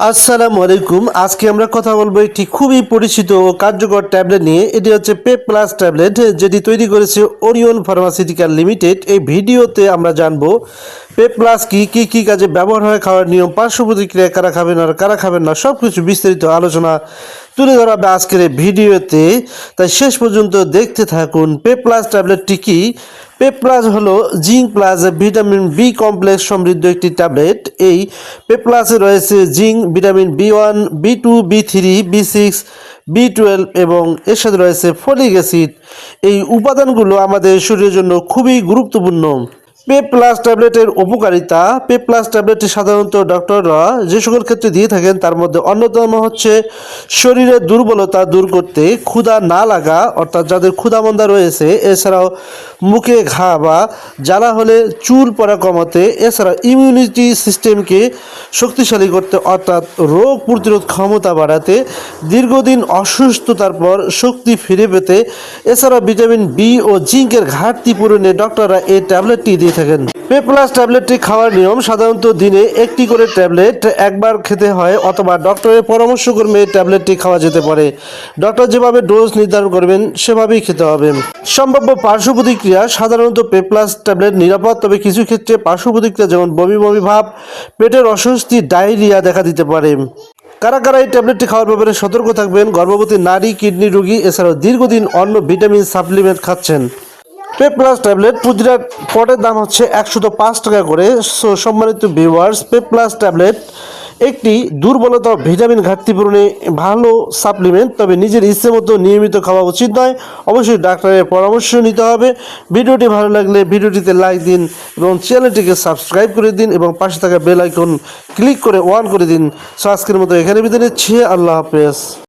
আসসালামু আলাইকুম। আজকে আমরা কথা বলব একটি খুবই পরিচিত ও কার্যকর ট্যাবলেট নিয়ে। এটি হচ্ছে পে প্লাস ট্যাবলেট, যেটি তৈরি করেছে ওরিয়ন ফার্মাসিউটিক্যাল লিমিটেড এই ভিডিওতে আমরা জানব পে প্লাস কি কি কি কাজে ব্যবহার হয়, খাওয়ার নিয়ম, পার্শ্ব প্রতিক্রিয়া কারা খাবেন আর কারা খাবেন না সব কিছু বিস্তারিত আলোচনা তুলে ধরা হবে আজকের এই ভিডিওতে। তাই শেষ পর্যন্ত দেখতে থাকুন পে প্লাস ট্যাবলেটটি কি? পে প্লাস হলো zinc plus vitamin B complex সমৃদ্ধ একটি ট্যাবলেট। এই পে প্লাসে রয়েছে zinc, vitamin B one, B two, B three, B six, B twelve এবং এর সাথে রয়েছে ফলিক অ্যাসিড। এই উপাদানগুলো আমাদের শরীরের জন্য খুবই গুরুত্বপূর্ণ। পে প্লাস ট্যাবলেটের উপকারিতা। পে প্লাস ট্যাবলেটটি সাধারণত ডক্টররা যে সকল ক্ষেত্রে দিয়ে থাকেন, তার মধ্যে অন্যতম হচ্ছে শরীরের দুর্বলতা দূর করতে, ক্ষুধা না লাগা, অর্থাৎ যাদের ক্ষুধামন্দা রয়েছে, এছাড়াও মুখে ঘা বা জ্বালা হলে চুল পড়া কমাতে, এছাড়া ইমিউনিটি সিস্টেমকে শক্তিশালী করতে, অর্থাৎ রোগ প্রতিরোধ ক্ষমতা বাড়াতে, দীর্ঘদিন অসুস্থতার পর শক্তি ফিরে পেতে এছাড়া ভিটামিন বি ও জিঙ্কের ঘাটতি পূরণে ডক্টররা এই ট্যাবলেটটি দিয়ে থাকেন। পেপ্লাস ট্যাবলেটটি খাওয়ার নিয়ম সাধারণত দিনে একটি করে ট্যাবলেট একবার খেতে হয় অথবা ডক্টরের পরামর্শ ক্রমে ট্যাবলেটটি খাওয়া যেতে পারে। ডক্টর যেভাবে ডোজ নির্ধারণ করবেন, সেভাবেই খেতে হবে। সম্ভাব্য পার্শ্ব প্রতিক্রিয়া সাধারণত পেপ্লাস ট্যাবলেট নিরাপদ, তবে কিছু ক্ষেত্রে পার্শ্ব প্রতিক্রিয়া যেমন বমি বমি ভাব, পেটের অস্বস্তি, ডায়রিয়া দেখা দিতে পারে। কারা কারা এই ট্যাবলেটটি খাওয়ার ব্যাপারে সতর্ক থাকবেন? গর্ভবতী নারী, কিডনি রোগী, এছাড়াও দীর্ঘদিন অন্য ভিটামিন সাপ্লিমেন্ট খাচ্ছেন। পে প্লাস ট্যাবলেট পুজরা পটের দাম হচ্ছে একশত পাঁচ টাকা করে। সো সম্মানিত ভিউয়ার্স পে প্লাস ট্যাবলেট একটি দুর্বলতা ভিটামিন ঘাটতি পূরণে ভালো সাপ্লিমেন্ট তবে নিজের ইচ্ছে মতো নিয়মিত খাওয়া উচিত নয়। অবশ্যই ডাক্তারের পরামর্শ নিতে হবে। ভিডিওটি ভালো লাগলে ভিডিওটিতে লাইক দিন এবং চ্যানেলটিকে সাবস্ক্রাইব করে দিন এবং পাশে থাকা বেল আইকন ক্লিক করে ওয়ান করে দিন। সো আজকের মতো এখানে বিদায় নিচ্ছি। আল্লাহ হাফেজ।